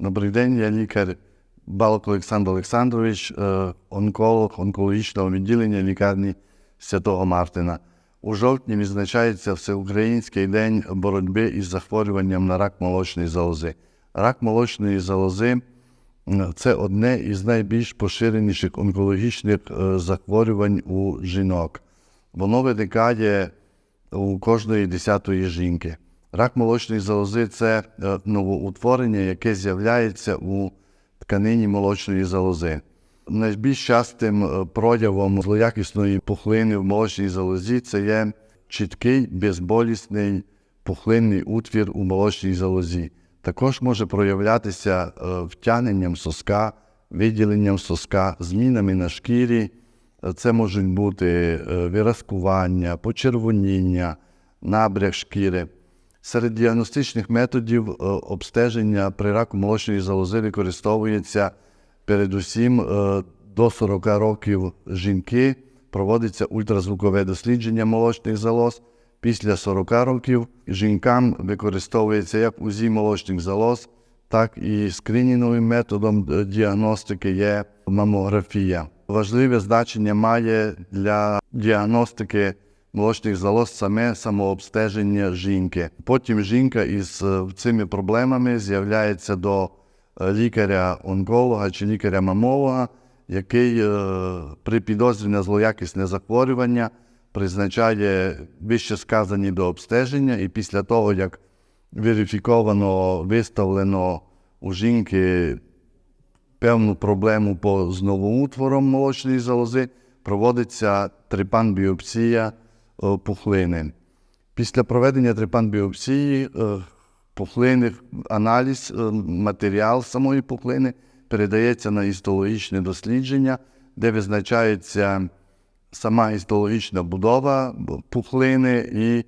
Добрий день, я лікар Балок Олександр Олександрович, е, онколог онкологічного відділення лікарні Святого Мартина. У жовтні відзначається Всеукраїнський день боротьби із захворюванням на рак молочної залози. Рак молочної залози це одне із найбільш поширеніших онкологічних е, захворювань у жінок. Воно виникає у кожної десятої жінки. Рак молочної залози це е, новоутворення, яке з'являється у тканині молочної залози. Найбільш частим е, проявом злоякісної пухлини в молочній залозі це є чіткий безболісний пухлинний утвір у молочній залозі. Також може проявлятися е, втягненням соска, виділенням соска, змінами на шкірі. Це можуть бути виразкування, почервоніння, набряк шкіри. Серед діагностичних методів е, обстеження при раку молочної залози використовується передусім е, до 40 років жінки, проводиться ультразвукове дослідження молочних залоз. Після 40 років жінкам використовується як УЗІ молочних залоз, так і скринінговим методом е, діагностики є мамографія. Важливе значення має для діагностики молочних залоз саме самообстеження жінки. Потім жінка із е, цими проблемами з'являється до е, лікаря-онколога чи лікаря-мамолога, який е, при підозрі на злоякісне захворювання призначає вище сказані до обстеження, і після того, як верифіковано, виставлено у жінки певну проблему по з новоутвором молочної залози, проводиться трипан-біопсія пухлини. Після проведення трипан-біопсії е, пухлини, аналіз, е, матеріал самої пухлини передається на гістологічне дослідження, де визначається сама гістологічна будова пухлини і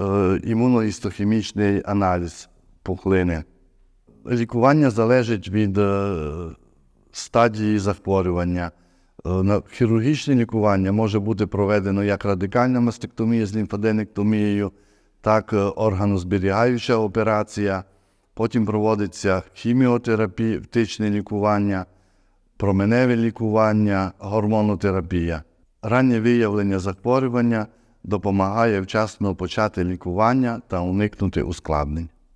е, імуногістохімічний аналіз пухлини. Лікування залежить від е, стадії захворювання. Е, на хірургічне лікування може бути проведено як радикальна мастектомія з лімфоденектомією, так е, органозберігаюча операція. Потім проводиться хіміотерапевтичне лікування, променеве лікування, гормонотерапія. Раннє виявлення захворювання допомагає вчасно почати лікування та уникнути ускладнень.